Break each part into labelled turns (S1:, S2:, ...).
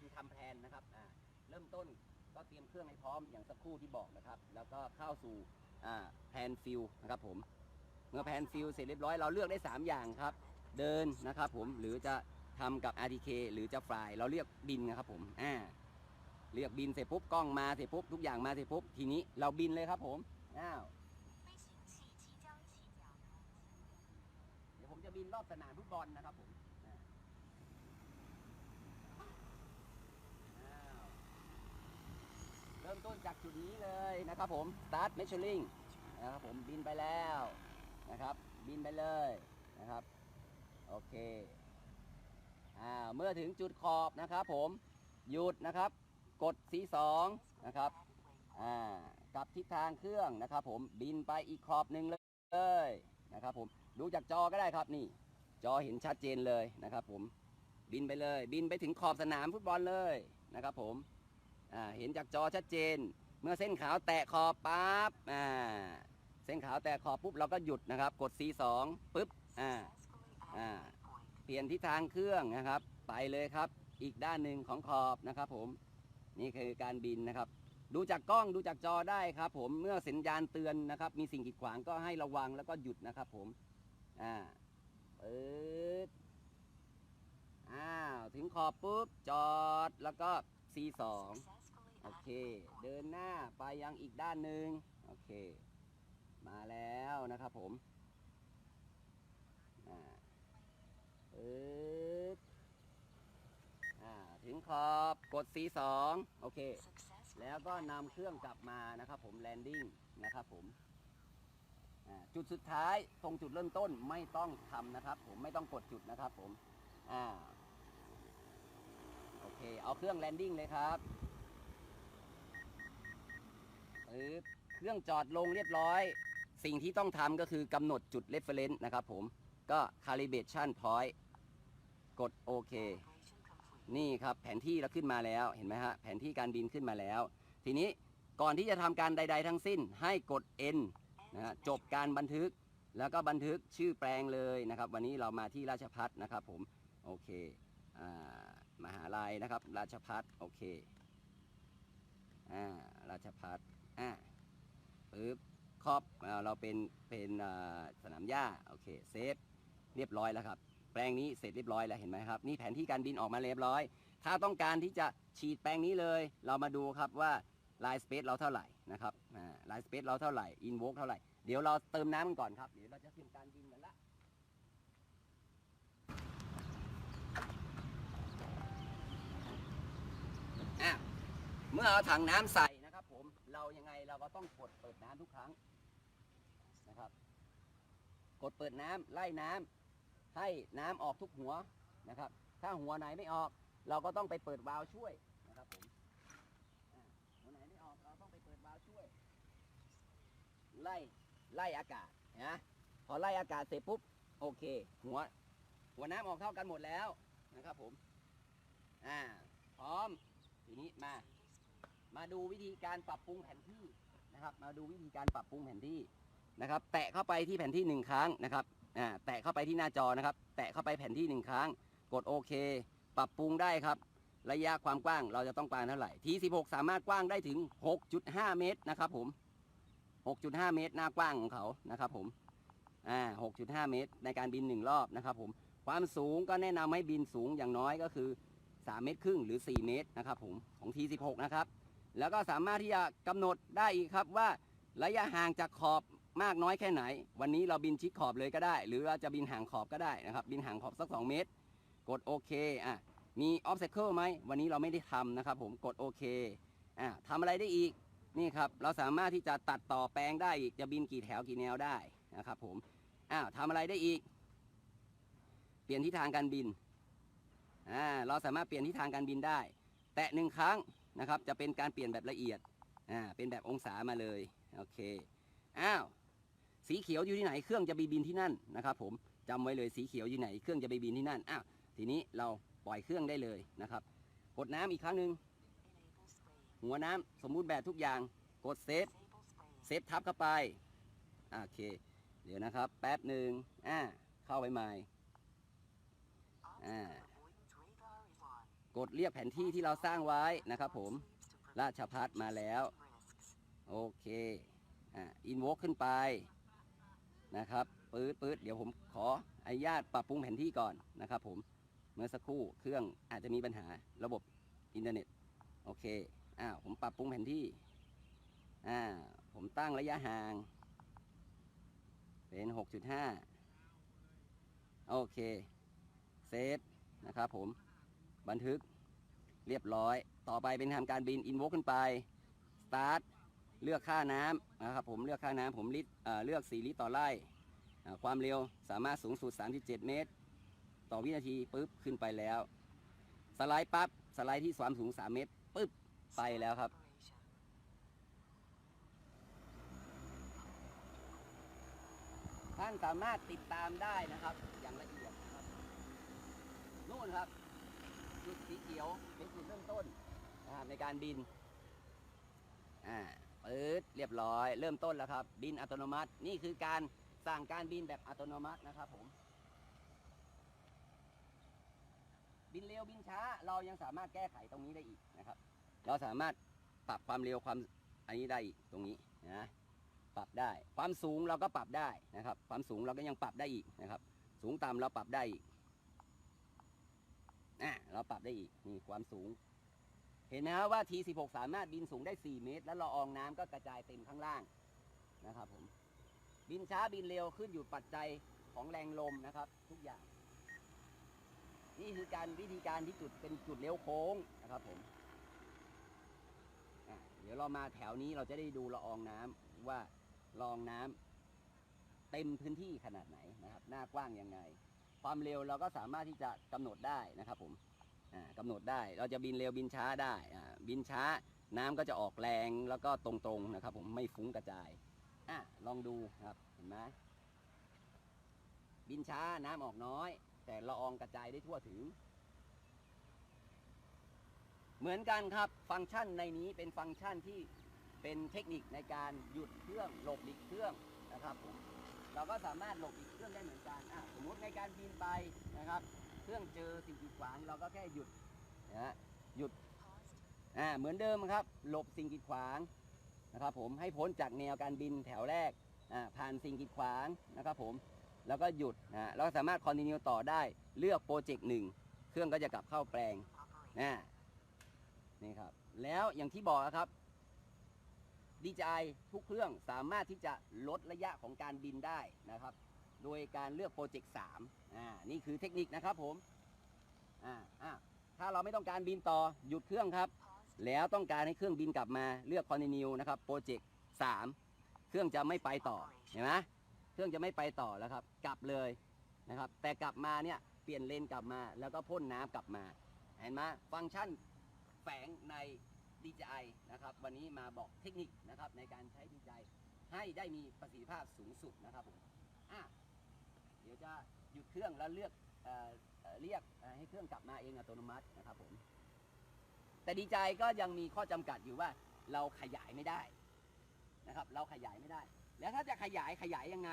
S1: อินคัมแพนนะครับอ่าเริ่มต้นก็เตรียมเครื่องให้พร้อมอย่างสักครู่ที่บอกนะครับ แล้วก็เข้าสู่อ่าแพนฟิลนะครับผมเมื่อแพนฟิลเสร็จเรียบร้อยเราเลือกได้ 3 อย่างครับ เดินนะครับผมหรือจะทำกับ RTK หรือจะฟลายเราเรียกบินนะครับผมอ่าเรียกบินเสร็จปุ๊บกล้องมาเสร็จปุ๊บทุกอย่างมาเสร็จปุ๊บทีนี้เราบินเลยครับผมอ้าวเดี๋ยวผมจะบินรอบสนามฟุตบอลนะครับผม ริ่มต้นจากจุดนี้เลยนะครับผม start measuring นะครับผมบินไปแล้วนะครับ บินไปเลยนะครับ โอเคอ่าเมื่อถึงจุดขอบนะครับผมหยุดนะครับ กด C2 นะครับอ่ากลับทิศทางเครื่องนะครับ ผมบินไปอีกขอบหนึ่งเลยนะครับ ผมดูจากจอก็ได้ครับนี่ จอเห็นชัดเจนเลยนะครับ ผมบินไปเลย บินไปถึงขอบสนามฟุตบอลเลยนะครับ ผม เห็นจากจอชัดเจน เมื่อเส้นขาวแตะขอบปั๊บเส้นขาวแตะขอบปุ๊บเราก็หยุดนะครับ กด C2 ปุ๊บเปลี่ยนทิศทางเครื่องนะครับ ไปเลยครับ อีกด้านหนึ่งของขอบนะครับ ผมนี่คือการบินนะครับ ดูจากกล้องดูจากจอได้ครับ ผมเมื่อสัญญาณเตือนนะครับ มีสิ่งกีดขวางก็ให้ระวังแล้วก็หยุดนะครับ ผมอ่าปึ๊ดอ้าวถึงขอบปุ๊บจอดแล้วก็ C2 โอเค เดินหน้าไปยังอีกด้านหนึ่งโอเค มาแล้วนะครับผมอ่าปึ๊ดอ่าถึงขอบกด C2 โอเค แล้วก็นำเครื่องกลับมานะครับผมแลนดิ้งนะครับผมอ่าจุดสุดท้ายตรงจุดเริ่มต้นไม่ต้องทำนะครับ ผมไม่ต้องกดจุดนะครับผมอ่า เค เอาเครื่องแลนดิ้งเลยครับปึ๊บเครื่องจอดลงเรียบร้อย สิ่งที่ต้องทำก็คือกำหนดจุด reference นะครับผมก็ calibration point กดโอเค นี่ครับแผนที่เราขึ้นมาแล้วเห็นไหมฮะ แผนที่การบินขึ้นมาแล้ว ทีนี้ก่อนที่จะทำการใด ๆ ทั้งสิ้นให้กด N นะฮะจบการบันทึกแล้วก็บันทึกชื่อแปลงเลยนะครับ วันนี้เรามาที่ราชพัฒนะครับผม โอเค อ่า มหาลัยนะครับ ราชพัฒโอเคอ่าราชพัฒอ่าปึ๊บครอบเราเป็นเป็นสนามหญ้าโอเคเซฟเรียบร้อยแล้วครับ แปลงนี้เสร็จเรียบร้อยแล้วเห็นไหมครับ นี่แผนที่การบินออกมาเรียบร้อย ถ้าต้องการที่จะฉีดแปลงนี้เลย เรามาดูครับว่าลายสเปซเราเท่าไหร่นะครับลายสเปซเราเท่าไหร่อินโวกเท่าไหร่ เดี๋ยวเราเติมน้ำกันก่อนครับ เดี๋ยวเราจะขึ้นการบินกันละ อะเมื่อเอาถังน้ำใส่นะครับ ผมเรายังไงเราก็ต้องกดเปิดน้ำทุกครั้งนะครับ กดเปิดน้ำไล่น้ำให้น้ำออกทุกหัวนะครับ ถ้าหัวไหนไม่ออก เราก็ต้องไปเปิดวาล์วช่วยนะครับผมหัวไหนไม่ออกเราต้องไปเปิดวาล์วช่วย ไล่ไล่อากาศนะพอไล่อากาศเสร็จปุ๊บโอเค หัว หัวน้ำออกเท่ากันหมดแล้วนะครับผมอ่าพร้อม ทีนี้มา มาดูวิธีการปรับปรุงแผนที่นะครับ มาดูวิธีการปรับปรุงแผนที่นะครับ แตะเข้าไปที่แผนที่หนึ่งครั้งนะครับอ่าแตะเข้าไปที่หน้าจอนะครับ แตะเข้าไปแผนที่หนึ่งครั้ง กดโอเค ปรับปรุงได้ครับ ระยะความกว้างเราจะต้องการเท่าไหร่ที16 สามารถกว้างได้ถึง 6.5 เมตรนะครับ ผม 6.5 เมตรหน้ากว้างของเขานะครับผมอ่า6.5 เมตร ในการบินหนึ่งรอบนะครับผม ความสูงก็แนะนำให้บินสูงอย่างน้อยก็คือ 3 เมตรครึ่งหรือ 4 เมตรนะครับผมของ T16 นะครับ แล้วก็สามารถที่จะกำหนดได้อีกครับว่าระยะห่างจากขอบมากน้อยแค่ไหน วันนี้เราบินชิดขอบเลยก็ได้ หรือเราจะบินห่างขอบก็ได้นะครับ บินห่างขอบสัก 2 เมตร กดโอเคอะมี obstacle ไหมวันนี้เราไม่ได้ทำนะครับผมกดโอเคอะทำอะไรได้อีกนี่ครับ เราสามารถที่จะตัดต่อแปลงได้อีกจะบินกี่แถวกี่แนวได้นะครับผมอ้าวทำอะไรได้อีก เปลี่ยนทิศทางการบิน อ่าเราสามารถเปลี่ยนทิศทางการบินได้ แตะหนึ่งครั้งนะครับจะเป็นการเปลี่ยนแบบละเอียดอ่าเป็นแบบองศามาเลยโอเคอ้าวสีเขียวอยู่ที่ไหนเครื่องจะไปบินที่นั่นนะครับ ผมจำไว้เลยสีเขียวอยู่ไหนเครื่องจะไปบินที่นั่นอ้าวทีนี้เราปล่อยเครื่องได้เลยนะครับกดน้ำอีกครั้งหนึ่งหัวน้ำสมมุติแบบทุกอย่างกดเซฟเซฟทับเข้าไปโอเค เดี๋ยวนะครับ แป๊บหนึ่งอ่าเข้าไปใหม่อ่า กดเรียกแผนที่ที่เราสร้างไว้นะครับผม ราชพัฒมาแล้ว โอเคอ่าอินโวกขึ้นไปนะครับปื๊ดปื๊ดเดี๋ยวผมขออนุญาตปรับปรุงแผนที่ก่อนนะครับผมเมื่อสักครู่เครื่องอาจจะมีปัญหาระบบอินเทอร์เน็ตโอเคอ้าวผมปรับปรุงแผนที่อ่าผมตั้งระยะห่าง เป็น 6.5 โอเคเซฟนะครับผม บันทึกเรียบร้อย ต่อไปเป็นทำการบินอินโวขึ้นไปสตาร์ทเลือกค่าน้ำนะครับผมเลือกค่าน้ำผมลิตรเลือก 4 ลิตรต่อไร่ความเร็วสามารถสูงสุด 37 เมตร ต่อวินาทีปุ๊บขึ้นไปแล้ว สไลด์ปั๊บสไลด์ที่ความสูง 3 เมตรปุ๊บไปแล้วครับท่านสามารถติดตามได้นะครับ อย่างละเอียดนะครับนู่นครับุดสีเขียวเป็นจุดเริ่มต้นนะครับในการบินอ่าปื๊ดเรียบร้อย เริ่มต้นแล้วครับ บินอัตโนมัตินี่คือการสั่งการบินแบบอัตโนมัตินะครับผมบินเร็วบินช้า เรายังสามารถแก้ไขตรงนี้ได้อีกนะครับ เราสามารถปรับความเร็วความอันนี้ได้อีกตรงนี้นะปรับได้ความสูงเราก็ปรับได้นะครับ ความสูงเราก็ยังปรับได้อีกนะครับ สูงต่ำเราปรับได้อีก อะเราปรับได้อีกนี่ความสูง เห็นไหมครับว่า T16 สามารถบินสูงได้ 4 เมตร แล้วละอองน้ำก็กระจายเต็มข้างล่างนะครับผมบินช้าบินเร็วขึ้นอยู่ปัจจัยของแรงลมนะครับ ทุกอย่าง นี่คือการวิธีการที่จุดเป็นจุดเลี้ยวโค้งนะครับผมเดี๋ยวเรามาแถวนี้เราจะได้ดูละอองน้ำว่าละอองน้ำเต็มพื้นที่ขนาดไหนนะครับ หน้ากว้างยังไง ความเร็วเราก็สามารถที่จะกำหนดได้นะครับผมอ่ากำหนดได้เราจะบินเร็วบินช้าได้บินช้าน้ำก็จะออกแรงแล้วก็ตรงๆนะครับผมไม่ฟุ้งกระจายอะลองดูครับเห็นไหมบินช้าน้ำออกน้อย แต่ละอองกระจายได้ทั่วถึง เหมือนกันครับฟังก์ชันในนี้เป็นฟังก์ชันที่เป็นเทคนิคในการหยุดเครื่องหลบหลีกเครื่องนะครับผม เราก็สามารถหลบอีกเครื่องได้เหมือนกันอะสมมติในการบินไปนะครับ เครื่องเจอสิ่งกีดขวางเราก็แค่หยุดนะฮะหยุดอ่าเหมือนเดิมครับ หลบสิ่งกีดขวางนะครับ ผมให้พ้นจากแนวการบินแถวแรกอ่าผ่านสิ่งกีดขวางนะครับ ผมแล้วก็หยุดนะเราสามารถคอนติเนียต่อได้เลือกโปรเจกต์หนึ่งเครื่องก็จะกลับเข้าแปลงนะนี่ครับ แล้วอย่างที่บอกนะครับ DJI ทุกเครื่องสามารถที่จะลดระยะของการบินได้นะครับ โดยการเลือกโปรเจกต์3อ่านี่คือเทคนิคนะครับผมอ่าอ่าถ้าเราไม่ต้องการบินต่อหยุดเครื่องครับ แล้วต้องการให้เครื่องบินกลับมาเลือก continue นะครับโปรเจกต์3เครื่องจะไม่ไปต่อเห็นไหมเครื่องจะไม่ไปต่อแล้วครับ กลับเลยนะครับ แต่กลับมาเนี่ยเปลี่ยนเลนกลับมา แล้วก็พ่นน้ำกลับมา เห็นไหมฟังก์ชันแฝงใน DJI นะครับวันนี้มาบอกเทคนิคนะครับในการใช้ DJI ให้ได้มีประสิทธิภาพสูงสุดนะครับผมอะเดี๋ยวจะหยุดเครื่องแล้วเลือกเอเรียกให้เครื่องกลับมาเองอัตโนมัตินะครับผมแต่ดีใจก็ยังมีข้อจำกัดอยู่ว่าเราขยายไม่ได้นะครับ เราขยายไม่ได้ แล้วถ้าจะขยายขยายยังไง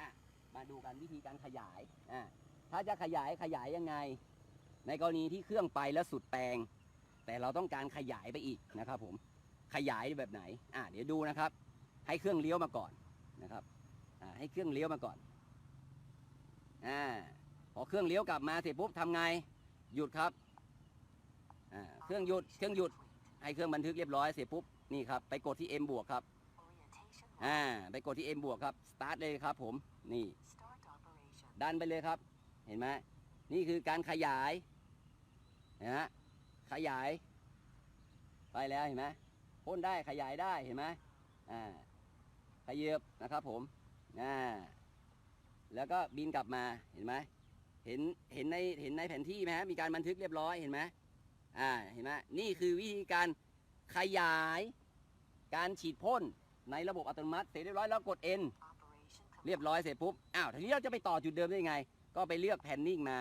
S1: อะมาดูกันวิธีการขยายอะถ้าจะขยายขยายยังไง ในกรณีที่เครื่องไปแล้วสุดแปลง แต่เราต้องการขยายไปอีกนะครับผมขยายแบบไหนอะเดี๋ยวดูนะครับ ให้เครื่องเลี้ยวมาก่อนนะครับอ่าให้เครื่องเลี้ยวมาก่อนอ่าพอเครื่องเลี้ยวกลับมาเสร็จปุ๊บทำไงหยุดครับอ่าเครื่องหยุดเครื่องหยุดให้เครื่องบันทึกเรียบร้อยเสร็จปุ๊บนี่ครับไปกดที่ M บวกครับอ่าไปกดที่ M บวกครับสตาร์ทเลยครับผมนี่ดันไปเลยครับ เห็นไหมนี่คือการขยายนะฮะ ขยาย ไปแล้วเห็นไหมพ่นได้ขยายได้เห็นไหมอ่าขยับนะครับผมอ่าแล้วก็บินกลับมาเห็นไหมเห็นเห็นในเห็นในแผนที่ไหมฮะมีการบันทึกเรียบร้อยเห็นไหมอ่าเห็นไหมนี่คือวิธีการขยาย การฉีดพ่นในระบบอัตโนมัติเสร็จเรียบร้อยแล้วกด N เรียบร้อยเสร็จปุ๊บอ้าวทีนี้เราจะไปต่อจุดเดิมได้ยังไง ก็ไปเลือกแผ่นนิ่งมา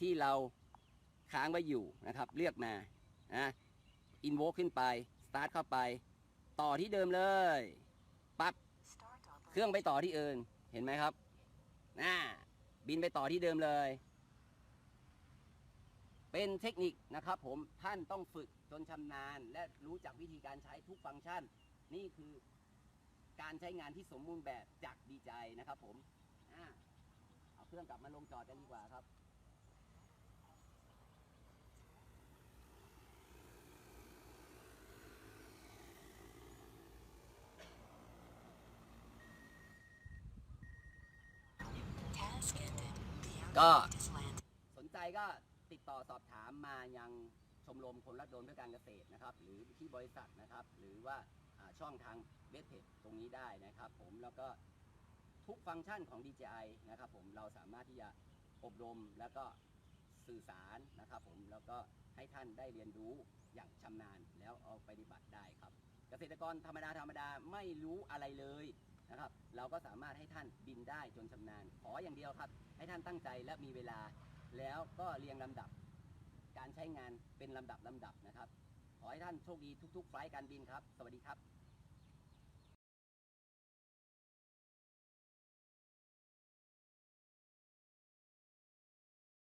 S1: ที่เรา ค้างไว้อยู่นะครับ เลือกมานะอินโวขึ้นไป สตาร์ทเข้าไป ต่อที่เดิมเลยปั๊บเครื่องไปต่อที่เอินเห็นไหมครับอ่าบินไปต่อที่เดิมเลย เป็นเทคนิคนะครับผมท่านต้องฝึกจนชำนาญ และรู้จักวิธีการใช้ทุกฟังก์ชัน นี่คือการใช้งานที่สมบูรณ์แบบจากดีใจนะครับผม เอาเครื่องกลับมาลงจอดกันดีกว่าครับ ก็สนใจก็ติดต่อสอบถามมายังชมรมคนรักโดนเพื่อการเกษตรนะครับ หรือที่บริษัทนะครับ หรือว่าอ่าช่องทางเว็บเพจตรงนี้ได้นะครับ ผมแล้วก็ทุกฟังก์ชันของ DJI นะครับ ผมเราสามารถที่จะอบรมแล้วก็สื่อสารนะครับผมแล้วก็ให้ท่านได้เรียนรู้อย่างชำนาญแล้วเอาไปปฏิบัติได้ครับ เกษตรกรธรรมดาธรรมดาไม่รู้อะไรเลย นะครับ เราก็สามารถให้ท่านบินได้จนชำนาญ ขออย่างเดียวครับ ให้ท่านตั้งใจและมีเวลา แล้วก็เรียงลำดับ การใช้งานเป็นลำดับลำดับนะครับ ขอให้ท่านโชคดีทุก ๆ ไฟล์การบินครับ สวัสดีครับ